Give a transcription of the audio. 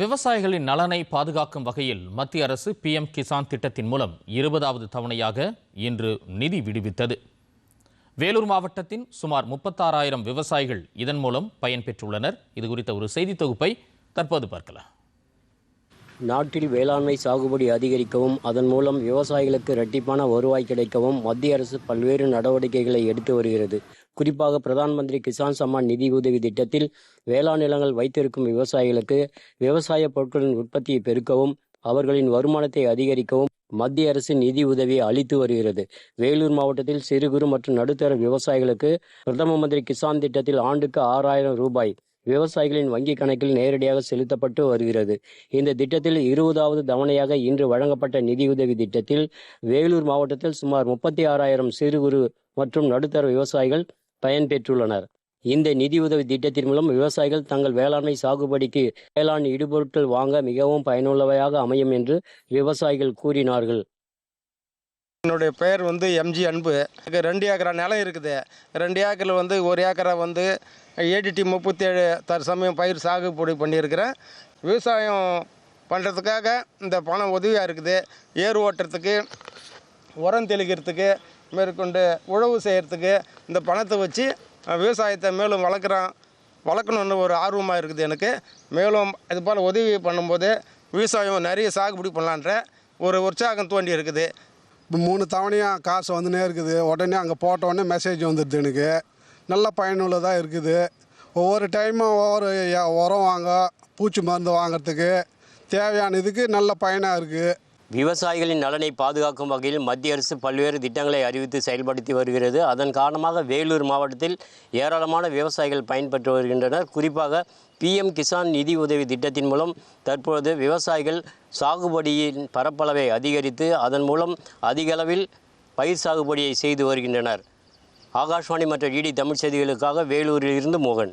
விவசாயிகளின் நலனை பாதுகாக்கும் வகையில் மத்திய அரசு பிஎம் கிசான் திட்டத்தின் மூலம் இருபதாவது தவணையாக இன்று நிதி விடுவித்தது. வேலூர் மாவட்டத்தின் சுமார் முப்பத்தாறாயிரம் விவசாயிகள் இதன் மூலம் பயன்பெற்றுள்ளனர் இது குறித்த ஒரு செய்தி தொகுப்பை தற்போது பார்க்கலாம். நாட்டில் வேளாண்மை சாகுபடி அதிகரிக்கவும் அதன் மூலம் விவசாயிகளுக்கு இரட்டிப்பான வருவாய் கிடைக்கவும் மத்திய அரசு பல்வேறு நடவடிக்கைகளை எடுத்து வருகிறது. குறிப்பாக பிரதான் மந்திரி கிசான் சம்மான் நிதி உதவி திட்டத்தில் வேளாண் நிலங்கள் வைத்திருக்கும் விவசாயிகளுக்கு விவசாய பொருட்களின் உற்பத்தியை பெருக்கவும் அவர்களின் வருமானத்தை அதிகரிக்கவும் மத்திய அரசு நிதி உதவியை அளித்து வருகிறது. வேலூர் மாவட்டத்தில் சிறு குறு மற்றும் நடுத்தர விவசாயிகளுக்கு பிரதம மந்திரி கிசான் திட்டத்தில் ஆண்டுக்கு ஆறாயிரம் ரூபாய் விவசாயிகளின் வங்கி கணக்கில் நேரடியாக செலுத்தப்பட்டு வருகிறது. இந்த திட்டத்தில் இருபதாவது தவணையாக இன்று வழங்கப்பட்ட நிதியுதவி திட்டத்தில் வேலூர் மாவட்டத்தில் சுமார் முப்பத்தி ஆறாயிரம் சிறு குறு மற்றும் நடுத்தர விவசாயிகள் பயன்பெற்றுள்ளனர். இந்த நிதியுதவி திட்டத்தின் மூலம் விவசாயிகள் தங்கள் வேளாண்மை சாகுபடிக்கு வேளாண் இடுபொருட்கள் வாங்க மிகவும் பயனுள்ளவையாக அமையும் என்று விவசாயிகள் கூறினார்கள். என்னுடைய பெயர் வந்து எம்ஜி அன்பு. எனக்கு ரெண்டு ஏக்கரா நிலம் இருக்குது. ரெண்டு ஏக்கரில் வந்து ஒரு ஏக்கரை வந்து ஏடிடி முப்பத்தேழு தற்சமயம் பயிர் சாகுபடி பண்ணியிருக்கிறேன். விவசாயம் பண்ணுறதுக்காக இந்த பணம் உதவியாக இருக்குது. ஏர் ஓட்டுறதுக்கு உரம் தெளிக்கிறதுக்கு மேற்கொண்டு உழவு செய்கிறதுக்கு இந்த பணத்தை வச்சு விவசாயத்தை மேலும் வளர்க்குறான். வளர்க்கணுன்னு ஒரு ஆர்வமாக இருக்குது எனக்கு. மேலும் இது போல் உதவி பண்ணும்போது விவசாயம் நிறைய சாகுபடி பண்ணலான்ற ஒரு உற்சாகம் தோண்டி இருக்குது. இப்போ மூணு தவணையாக காசு வந்துனே இருக்குது. உடனே அங்கே போட்ட உடனே மெசேஜ் வந்துடுது எனக்கு. நல்ல பயனுள்ளதாக இருக்குது. ஒவ்வொரு டைமும் ஒவ்வொரு உரம் வாங்க பூச்சி மருந்து வாங்குறதுக்கு தேவையான இதுக்கு நல்ல பயனாக இருக்குது விவசாயிகளின் நலனை பாதுகாக்கும் வகையில் மத்திய அரசு பல்வேறு திட்டங்களை அறிவித்து செயல்படுத்தி வருகிறது. அதன் காரணமாக வேலூர் மாவட்டத்தில் ஏராளமான விவசாயிகள் பயன்பெற்று வருகின்றனர். குறிப்பாக பிஎம் கிசான் நிதி உதவி திட்டத்தின் மூலம் தற்பொழுது விவசாயிகள் சாகுபடியின் பரப்பளவை அதிகரித்து அதன் மூலம் அதிகளவில் பயிர் சாகுபடியை செய்து வருகின்றனர். ஆகாஷ்வாணி மற்றும் டிடி தமிழ் செய்திகளுக்காக வேலூரில் இருந்து மோகன்.